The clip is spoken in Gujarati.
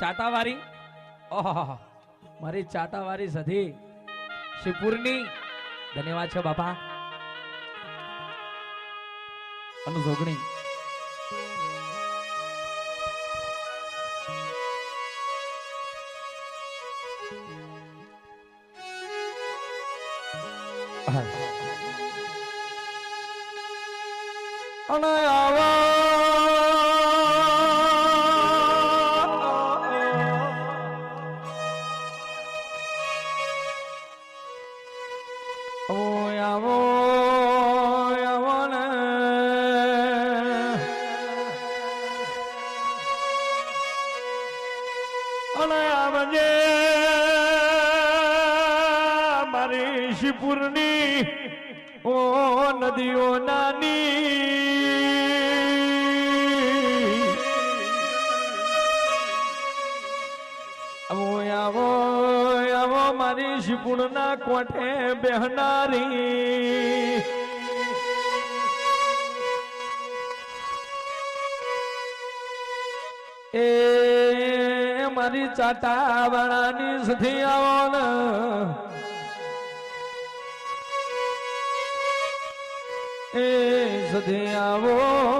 ચાટાવારી મારી ચાટાવારી સધી. શિવપુરની? ધન્યવાદ છે બાપા. અનુભોગણી અને આવા આવો આવો ને. અને આવજે મારી શિપુરની ઓ નદીઓ નાની. આવો આવો. મારી શિપુરના કોઠે બેહનારી. એ મારી ચાટાવાળાની સધી આવો એ સધી આવો.